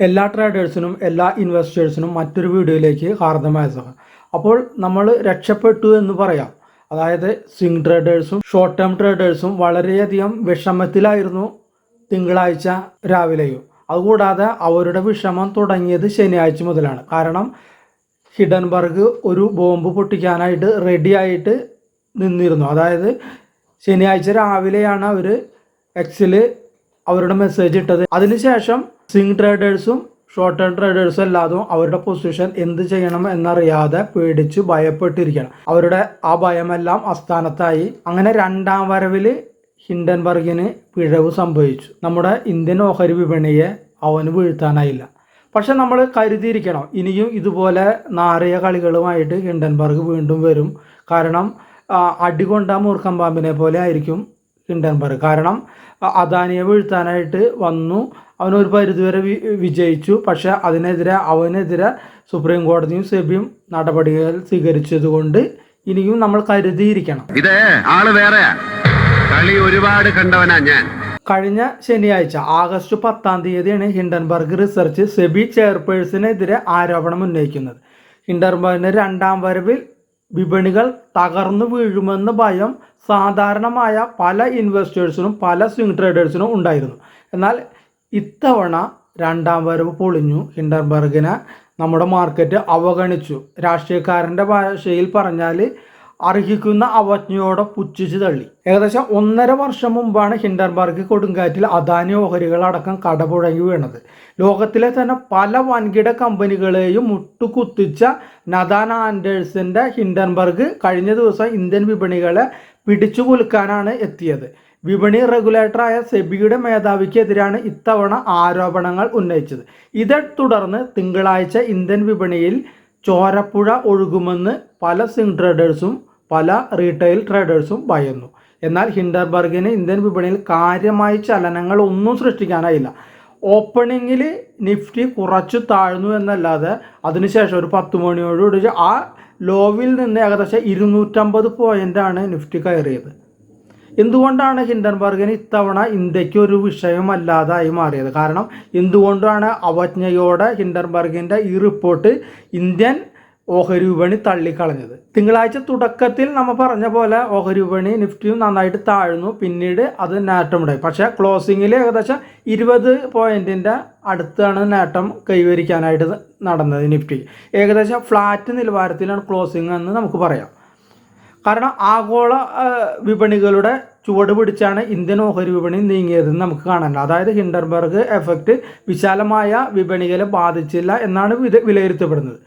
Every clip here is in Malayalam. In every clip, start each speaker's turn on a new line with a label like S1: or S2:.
S1: എല്ലാ ട്രേഡേഴ്സിനും എല്ലാ ഇൻവെസ്റ്റേഴ്സിനും മറ്റൊരു വീഡിയോയിലേക്ക് ഹാർദമായ സഹ അപ്പോൾ നമ്മൾ രക്ഷപ്പെട്ടു എന്ന് പറയാം. അതായത് സ്വിംഗ് ട്രേഡേഴ്സും ഷോർട്ട് ടേം ട്രേഡേഴ്സും വളരെയധികം വിഷമത്തിലായിരുന്നു തിങ്കളാഴ്ച രാവിലെയും. അതുകൂടാതെ അവരുടെ വിഷമം തുടങ്ങിയത് ശനിയാഴ്ച മുതലാണ്. കാരണം ഹിഡൻബർഗ് ഒരു ബോംബ് പൊട്ടിക്കാനായിട്ട് റെഡി ആയിട്ട് നിന്നിരുന്നു. അതായത് ശനിയാഴ്ച രാവിലെയാണ് അവർ എക്സിൽ അവരുടെ മെസ്സേജ് ഇട്ടത്. അതിനുശേഷം സ്വിംഗ് ട്രേഡേഴ്സും ഷോർട്ട് ടേം ട്രേഡേഴ്സും അല്ലാതും അവരുടെ പൊസിഷൻ എന്ത് ചെയ്യണം എന്നറിയാതെ പേടിച്ച് ഭയപ്പെട്ടിരിക്കണം. അവരുടെ ആ ഭയമെല്ലാം അസ്ഥാനത്തായി അങ്ങനെ രണ്ടാം വരവിൽ ഹിൻഡൻബർഗിന് പിഴവ് സംഭവിച്ചു. നമ്മുടെ ഇന്ത്യൻ ഓഹരി വിപണിയെ അവന് വീഴ്ത്താനായില്ല. പക്ഷെ നമ്മൾ കരുതിയിരിക്കണം ഇനിയും ഇതുപോലെ നാറിയ കളികളുമായിട്ട് ഹിൻഡൻബർഗ് വീണ്ടും വരും. കാരണം അടി അടികൊണ്ട മൂർഖം പാമ്പിനെ പോലെ ആയിരിക്കും ഹിൻഡൻബർഗ്. കാരണം അദാനിയെ വീഴ്ത്താനായിട്ട് വന്നു. അവനൊരു പരിധിവരെ വിജയിച്ചു. പക്ഷേ അതിനെതിരെ അവനെതിരെ സുപ്രീം കോടതിയും സെബിയും നടപടികൾ സ്വീകരിച്ചതുകൊണ്ട് ഇനിയും നമ്മൾ കരുതിയിരിക്കണം.
S2: ഇത് ആൾ വേറെയാ കളി ഒരുപാട് കണ്ടവനാ ഞാൻ.
S1: കഴിഞ്ഞ ശനിയാഴ്ച ആഗസ്റ്റ് പത്താം തീയതിയാണ് ഹിൻഡൻബർഗ് റിസർച്ച് സെബി ചെയർപേഴ്സണെതിരെ ആരോപണം ഉന്നയിക്കുന്നത്. ഹിൻഡൻബർഗിന് രണ്ടാം വരവിൽ വിപണികൾ തകർന്നു വീഴുമെന്ന ഭയം സാധാരണമായ പല ഇൻവെസ്റ്റേഴ്സിനും പല സ്വിംഗ് ട്രേഡേഴ്സിനും ഉണ്ടായിരുന്നു. എന്നാൽ ഇത്തവണ രണ്ടാം വരവ് പൊളിഞ്ഞു. ഹിൻഡർബർഗിനെ നമ്മുടെ മാർക്കറ്റ് അവഗണിച്ചു. രാഷ്ട്രീയക്കാരന്റെ ഭാഷയിൽ പറഞ്ഞാൽ അർഹിക്കുന്ന അവജ്ഞയോടെ പുച്ഛിച്ച് തള്ളി. ഏകദേശം ഒന്നര വർഷം മുമ്പാണ് ഹിൻഡർബർഗ് കൊടുങ്കാറ്റിൽ അദാനി ഓഹരികളടക്കം കടപുഴങ്ങി വീണത്. ലോകത്തിലെ തന്നെ പല വൻകിട കമ്പനികളെയും മുട്ടുകുത്തിച്ച നദാൻ ആൻഡേഴ്സിന്റെ ഹിൻഡർബർഗ് കഴിഞ്ഞ ദിവസം ഇന്ത്യൻ വിപണികളെ പിടിച്ചു കുലുക്കാനാണ് എത്തിയത്. വിപണി റെഗുലേറ്ററായ സെബിയുടെ മേധാവിക്കെതിരാണ് ഇത്തവണ ആരോപണങ്ങൾ ഉന്നയിച്ചത്. ഇതേ തുടർന്ന് തിങ്കളാഴ്ച ഇന്ത്യൻ വിപണിയിൽ ചോരപ്പുഴ ഒഴുകുമെന്ന് പല സിംഗ് ട്രേഡേഴ്സും പല റീറ്റെയിൽ ട്രേഡേഴ്സും ഭയന്നു. എന്നാൽ ഹിൻഡർബർഗിന് ഇന്ത്യൻ വിപണിയിൽ കാര്യമായ ചലനങ്ങൾ ഒന്നും സൃഷ്ടിക്കാനായില്ല. ഓപ്പണിങ്ങിൽ നിഫ്റ്റി കുറച്ച് താഴ്ന്നു എന്നല്ലാതെ അതിനുശേഷം ഒരു പത്ത് മണിയോടുകൂടി ആ ലോവിൽ നിന്ന് ഏകദേശം ഇരുന്നൂറ്റമ്പത് പോയിന്റാണ് നിഫ്റ്റി കയറിയത്. എന്തുകൊണ്ടാണ് ഹിൻഡൻബർഗിന് ഇത്തവണ ഇന്ത്യയ്ക്ക് ഒരു വിഷയമല്ലാതായി മാറിയത്? കാരണം എന്തുകൊണ്ടാണ് അവജ്ഞയോടെ ഹിൻഡൻബർഗിന്റെ ഈ റിപ്പോർട്ട് ഇന്ത്യൻ ഓഹരി വിപണി തള്ളിക്കളഞ്ഞത്? തിങ്കളാഴ്ച തുടക്കത്തിൽ നമ്മൾ പറഞ്ഞ പോലെ ഓഹരി വിപണി നിഫ്റ്റിയും നന്നായിട്ട് താഴ്ന്നു. പിന്നീട് അത് നേട്ടമുണ്ടായി പക്ഷേ ക്ലോസിങ്ങിൽ ഏകദേശം ഇരുപത് പോയിന്റിന്റെ അടുത്താണ് നേട്ടം കൈവരിക്കാനായിട്ട് നടന്നത് നിഫ്റ്റി. ഏകദേശം ഫ്ലാറ്റ് നിലവാരത്തിലാണ് ക്ലോസിംഗ് എന്ന് നമുക്ക് പറയാം. കാരണം ആഗോള വിപണികളുടെ ചുവട് പിടിച്ചാണ് ഇന്ത്യൻ ഓഹരി വിപണി നീങ്ങിയതെന്ന് നമുക്ക് കാണാൻ അതായത് ഹിൻഡർബർഗ് എഫക്റ്റ് വിശാലമായ വിപണികളെ ബാധിച്ചില്ല എന്നാണ് വില വിലയിരുത്തപ്പെടുന്നത്.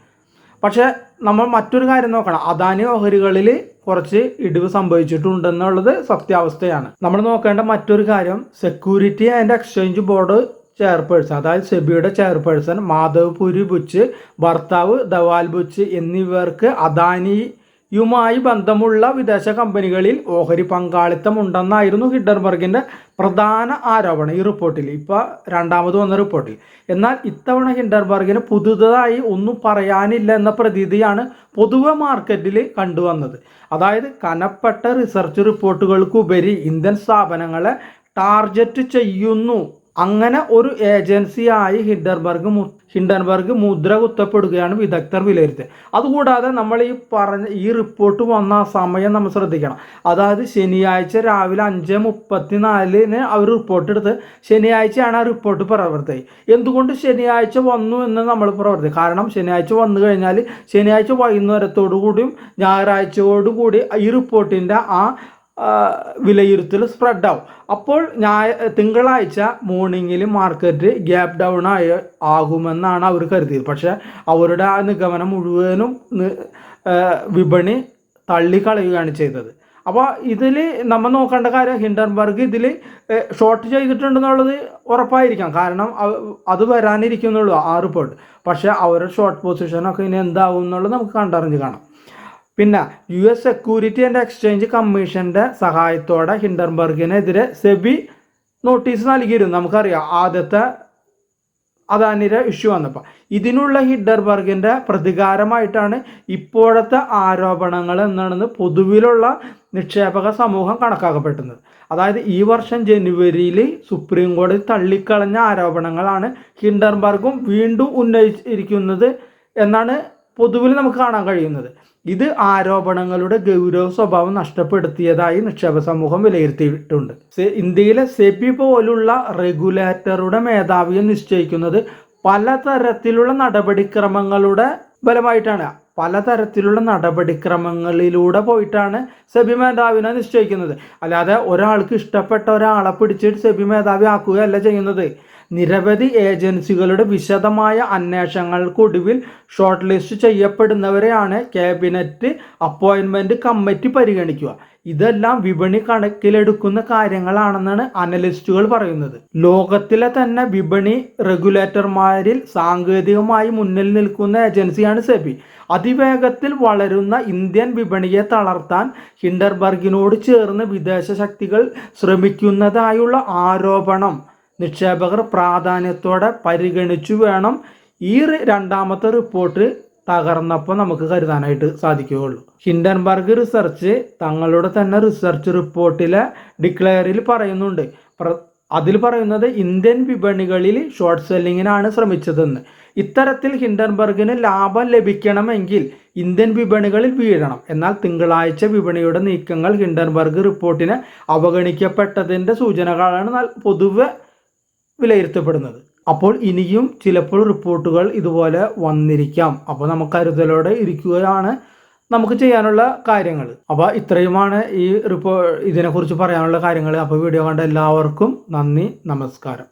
S1: പക്ഷേ നമ്മൾ മറ്റൊരു കാര്യം നോക്കണം. അദാനി ഓഹരികളിൽ കുറച്ച് ഇടിവ് സംഭവിച്ചിട്ടുണ്ടെന്നുള്ളത് സത്യാവസ്ഥയാണ്. നമ്മൾ നോക്കേണ്ട മറ്റൊരു കാര്യം security and exchange board chairperson അതായത് സെബിയുടെ ചെയർപേഴ്സൺ മാധവ് പുരി ബുച്ച് ഭർത്താവ് ദവാൽ ബുച്ച് എന്നിവർക്ക് അദാനിയുമായി ബന്ധമുള്ള വിദേശ കമ്പനികളിൽ ഓഹരി പങ്കാളിത്തം ഉണ്ടെന്നായിരുന്നു ഹിഡർബർഗിന്റെ പ്രധാന ആരോപണം ഈ റിപ്പോർട്ടിൽ. ഇപ്പോൾ രണ്ടാമത് വന്ന റിപ്പോർട്ടിൽ. എന്നാൽ ഇത്തവണ ഹിൻഡർബർഗിന് പുതുതായി ഒന്നും പറയാനില്ല എന്ന പ്രതീതിയാണ് പൊതുവെ മാർക്കറ്റിൽ കണ്ടുവന്നത്. അതായത് കനപ്പെട്ട റിസർച്ച് റിപ്പോർട്ടുകൾക്കുപരി ഇന്ത്യൻ സ്ഥാപനങ്ങളെ ടാർഗറ്റ് ചെയ്യുന്നു. അങ്ങനെ ഒരു ഏജൻസിയായി ഹിൻഡർബർഗ് ഹിൻഡൻബർഗ് മുദ്ര കുത്തപ്പെടുകയാണ് വിദഗ്ധർ വിലയിരുത്തിയത്. അതുകൂടാതെ നമ്മൾ ഈ പറഞ്ഞ ഈ റിപ്പോർട്ട് വന്ന സമയം നമ്മൾ ശ്രദ്ധിക്കണം. അതായത് ശനിയാഴ്ച രാവിലെ അഞ്ച് മുപ്പത്തി നാലിന് അവർ റിപ്പോർട്ട് എടുത്ത് ശനിയാഴ്ചയാണ് ആ റിപ്പോർട്ട് പ്രവർത്തി എന്തുകൊണ്ട് ശനിയാഴ്ച വന്നു എന്ന് നമ്മൾ പ്രവർത്തി കാരണം ശനിയാഴ്ച വന്നു കഴിഞ്ഞാൽ ശനിയാഴ്ച വൈകുന്നേരത്തോടു കൂടിയും ഞായറാഴ്ചയോടു കൂടി ഈ റിപ്പോർട്ടിന്റെ ആ, വിലയിരുത്തൽ സ്പ്രെഡ് ആവും. അപ്പോൾ ഞായ തിങ്കളാഴ്ച മോർണിംഗിൽ മാർക്കറ്റ് ഗ്യാപ് ഡൗൺ ആയി ആകുമെന്നാണ് അവർ കരുതിയത്. പക്ഷേ അവരുടെ ആ നിഗമനം മുഴുവനും വിപണി തള്ളിക്കളയുകയാണ് ചെയ്തത്. അപ്പോൾ ഇതിൽ നമ്മൾ നോക്കേണ്ട കാര്യം ഹിൻഡൻബർഗ് ഇതിൽ ഷോർട്ട് ചെയ്തിട്ടുണ്ടെന്നുള്ളത് ഉറപ്പായിരിക്കാം. കാരണം അത് വരാനിരിക്കുന്നുള്ളൂ ആ റിപ്പോർട്ട് പക്ഷേ അവരുടെ ഷോർട്ട് പൊസിഷനൊക്കെ ഇനി എന്താവും എന്നുള്ളത് നമുക്ക് കണ്ടറിഞ്ഞ് കാണാം. പിന്നെ U S security and exchange കമ്മീഷന്റെ സഹായത്തോടെ ഹിൻഡർബർഗിനെതിരെ സെബി നോട്ടീസ് നൽകിയിരുന്നു. നമുക്കറിയാം ആദ്യത്തെ അദാനിയുടെ ഇഷ്യൂ വന്നപ്പോൾ ഇതിനുള്ള ഹിഡർബർഗിന്റെ പ്രതികാരമായിട്ടാണ് ഇപ്പോഴത്തെ ആരോപണങ്ങൾ എന്നാണെന്ന് പൊതുവിലുള്ള നിക്ഷേപക സമൂഹം കണക്കാക്കപ്പെടുന്നത് അതായത് ഈ വർഷം ജനുവരിയിൽ സുപ്രീം കോടതി തള്ളിക്കളഞ്ഞ ആരോപണങ്ങളാണ് ഹിൻഡർബർഗും വീണ്ടും ഉന്നയിച്ചിരിക്കുന്നത് എന്നാണ് പൊതുവിൽ നമുക്ക് കാണാൻ കഴിയുന്നത്. ഇത് ആരോപണങ്ങളുടെ ഗൗരവ സ്വഭാവം നഷ്ടപ്പെടുത്തിയതായി നിക്ഷേപ സമൂഹം വിലയിരുത്തിയിട്ടുണ്ട്. ഇന്ത്യയിലെ സെബി പോലുള്ള റെഗുലേറ്ററുടെ മേധാവിയെ നിശ്ചയിക്കുന്നത് പലതരത്തിലുള്ള നടപടിക്രമങ്ങളുടെ ഫലമായിട്ടാണ്. പലതരത്തിലുള്ള നടപടിക്രമങ്ങളിലൂടെ പോയിട്ടാണ് സെബി മേധാവിനെ നിശ്ചയിക്കുന്നത്. അല്ലാതെ ഒരാൾക്ക് ഇഷ്ടപ്പെട്ട ഒരാളെ പിടിച്ചിട്ട് സെബി മേധാവി ആക്കുകയല്ല ചെയ്യുന്നത്. നിരവധി ഏജൻസികളുടെ വിശദമായ അന്വേഷണങ്ങൾക്കൊടുവിൽ ഷോർട്ട് ലിസ്റ്റ് ചെയ്യപ്പെടുന്നവരെയാണ് ക്യാബിനറ്റ് അപ്പോയിൻമെന്റ് കമ്മിറ്റി പരിഗണിക്കുക. ഇതെല്ലാം വിപണി കണക്കിലെടുക്കുന്ന കാര്യങ്ങളാണെന്നാണ് അനലിസ്റ്റുകൾ പറയുന്നത്. ലോകത്തിലെ തന്നെ വിപണി റെഗുലേറ്റർമാരിൽ സാങ്കേതികമായി മുന്നിൽ നിൽക്കുന്ന ഏജൻസിയാണ് സെബി. അതിവേഗത്തിൽ വളരുന്ന ഇന്ത്യൻ വിപണിയെ തളർത്താൻ ഹിൻഡർബർഗിനോട് ചേർന്ന് വിദേശ ശക്തികൾ ശ്രമിക്കുന്നതായുള്ള ആരോപണം നിക്ഷേപകർ പ്രാധാന്യത്തോടെ പരിഗണിച്ചു വേണം ഈ രണ്ടാമത്തെ റിപ്പോർട്ട് തകർന്നപ്പോൾ നമുക്ക് കരുതാനായിട്ട് സാധിക്കുകയുള്ളൂ. ഹിൻഡൻബർഗ് റിസർച്ച് തങ്ങളുടെ തന്നെ റിസർച്ച് റിപ്പോർട്ടിലെ ഡിക്ലെയറിൽ പറയുന്നുണ്ട്. അതിൽ പറയുന്നത് ഇന്ത്യൻ വിപണികളിൽ ഷോർട്ട് സെല്ലിങ്ങിനാണ് ശ്രമിച്ചതെന്ന്. ഇത്തരത്തിൽ ഹിൻഡൻബർഗിന് ലാഭം ലഭിക്കണമെങ്കിൽ ഇന്ത്യൻ വിപണികളിൽ വീഴണം. എന്നാൽ തിങ്കളാഴ്ച വിപണിയുടെ നീക്കങ്ങൾ ഹിൻഡൻബർഗ് റിപ്പോർട്ടിനെ അവഗണിക്കപ്പെട്ടതിന്റെ സൂചനകളാണ് പൊതുവെ വിലയിരുത്തപ്പെടുന്നത്. അപ്പോൾ ഇനിയും ചിലപ്പോൾ റിപ്പോർട്ടുകൾ ഇതുപോലെ വന്നിരിക്കാം. അപ്പോൾ നമുക്ക് കരുതലോടെ ഇരിക്കുകയാണ് നമുക്ക് ചെയ്യാനുള്ള കാര്യങ്ങൾ. അപ്പോൾ ഇത്രയുമാണ് ഈ റിപ്പോ ഇതിനെക്കുറിച്ച് പറയാനുള്ള കാര്യങ്ങൾ. അപ്പോൾ വീഡിയോ കണ്ട എല്ലാവർക്കും നന്ദി നമസ്കാരം.